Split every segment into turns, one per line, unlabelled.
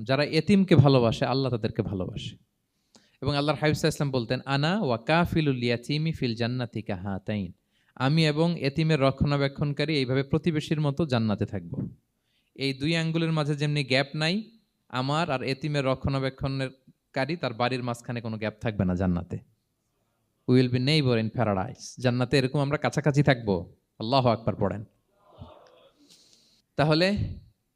যারা এতিমকে ভালোবাসে, আল্লাহ তাদেরকে ভালোবাসে। এবং আল্লাহর হাবিবসা ইসলাম বলতেন, আনা ওয়া কাফিলুল ইয়াতিমি ফিল জান্নাতি কাহাতাইন আমি এবং এতিমের রক্ষণাবেক্ষণকারী এইভাবে প্রতিবেশীর মতো জান্নাতে থাকব। এই দুই আঙ্গুলের মাঝে যেমনি গ্যাপ নাই, আমার আর এতিমের রক্ষণাবেক্ষণের কারী তার বাড়ির মাঝখানে কোনো গ্যাপ থাকবে না জান্নাতে। Will be neighbour in paradise জান্নাতে এরকম আমরা কাছাকাছি থাকব। আল্লাহ আকবার পড়েন। তাহলে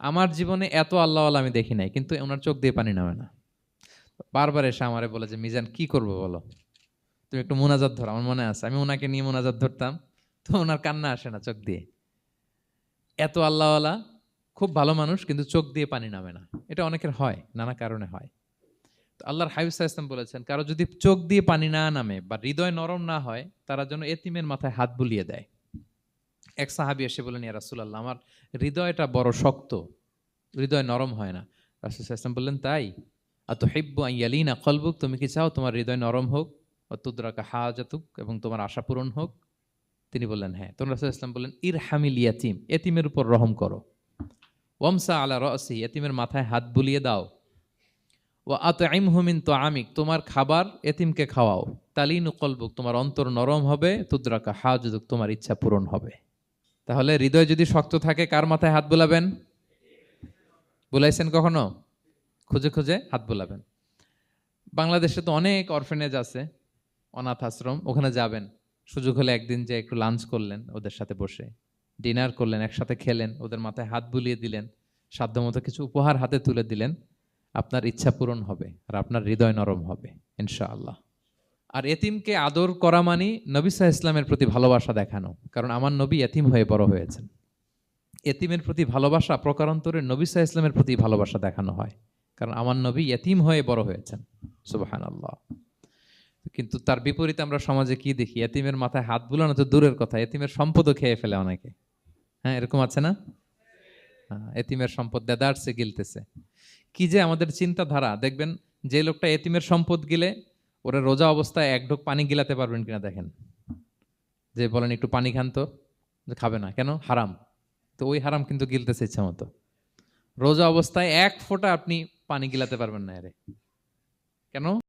আমার জীবনে এত আল্লাহওয়ালা আমি দেখি নাই, কিন্তু ওনার চোখ দিয়ে পানি নামে না। বারবার এসে আমারে বলে যে, মিজান, কি করব বলো? তুমি একটু মোনাজাত ধরো, আমার মনে আছে, আমি ওনাকে নিয়ে মোনাজাত ধরতাম, তো ওনার কান্না আসে না চোখ দিয়ে। এত আল্লাহওয়ালা, খুব ভালো মানুষ, কিন্তু চোখ দিয়ে পানি নামে না। এটা অনেকের হয়, নানা কারণে হয়। তো আল্লাহর হাবিবসা ইসলাম বলেছেন, কারও যদি চোখ দিয়ে পানি না নামে বা হৃদয় নরম না হয়, তারা যেন এতিমের মাথায় হাত বুলিয়ে দেয়। এক সাহাবি এসে বলেন ইয়া রাসুলাল্লাহ, আমার হৃদয়টা বড় শক্ত, হৃদয় নরম হয় না। রাসুল ইসলাম বললেন, তাই? আর আত হেব্বু আইয়ালিনা কলবুক, তুমি কি চাও তোমার হৃদয় নরম হোক অতুদ্রাকা হাজাতুক, এবং তোমার আশা পূরণ হোক? তিনি বললেন হ্যাঁ। তখন রাসুল ইসলাম বললেন ইর হামিল ইয়াতিম এতিমের উপর রহম করো। ওমসা আলা রসি এতিমের মাথায় হাত বুলিয়ে দাও। ও আত আইম হুমিন তো আমিক তোমার খাবার এতিমকে খাওয়াও। তালিনু কলবুক, তোমার অন্তর নরম হবে, তুদ্রাকা হাজুদুক তোমার ইচ্ছা পূরণ হবে। তাহলে হৃদয় যদি শক্ত থাকে, কার মাথায় হাত বোলাবেন? বুলাইছেন কখনো? খুঁজে খুঁজে হাত বোলাবেন। বাংলাদেশে তো অনেক অরফেনেজ আছে, অনাথ আশ্রম, ওখানে যাবেন। সুযোগ হলে একদিন যে একটু লাঞ্চ করলেন, ওদের সাথে বসে। ডিনার করলেন, একসাথে খেলেন, ওদের মাথায় হাত বুলিয়ে দিলেন, সাধ্যমতো কিছু উপহার হাতে তুলে দিলেন। আপনার ইচ্ছা পূরণ হবে আর আপনার হৃদয় নরম হবে, ইনশাআল্লাহ। আর এতিমকে আদর করা মানে নবী সাহা ইসলামের প্রতি ভালোবাসা দেখানো। কারণ আমার নবী এতিম হয়ে বড় হয়েছেন। এতিমের প্রতি ভালোবাসা প্রকারান্তরে নবী সাহা ইসলামের প্রতি ভালোবাসা দেখানো হয়। কারণ আমার নবী এতিম হয়ে বড় হয়েছেন। সুবাহান আল্লাহ কিন্তু তার বিপরীতে আমরা সমাজে কি দেখি? এতিমের মাথায় হাত বুলানো তো দূরের কথা। এতিমের সম্পদও খেয়ে ফেলে অনেকে। হ্যাঁ এরকম আছে না? হ্যাঁ, এতিমের সম্পদ দেদারসে গিলতেছে। কি যে আমাদের চিন্তাধারা। দেখবেন যে লোকটা এতিমের সম্পদ গিলে ওরা রোজা অবস্থায় এক ঢোক পানি গিলাতে পারবেন কিনা দেখেন। যে বলেন, একটু পানি খান তো। খাবে না। কেন? হারাম। তো ওই হারাম কিন্তু গিলতেছে ইচ্ছা মতো। রোজা অবস্থায় এক ফোঁটা আপনি পানি গিলাতে পারবেন না এর। কেন?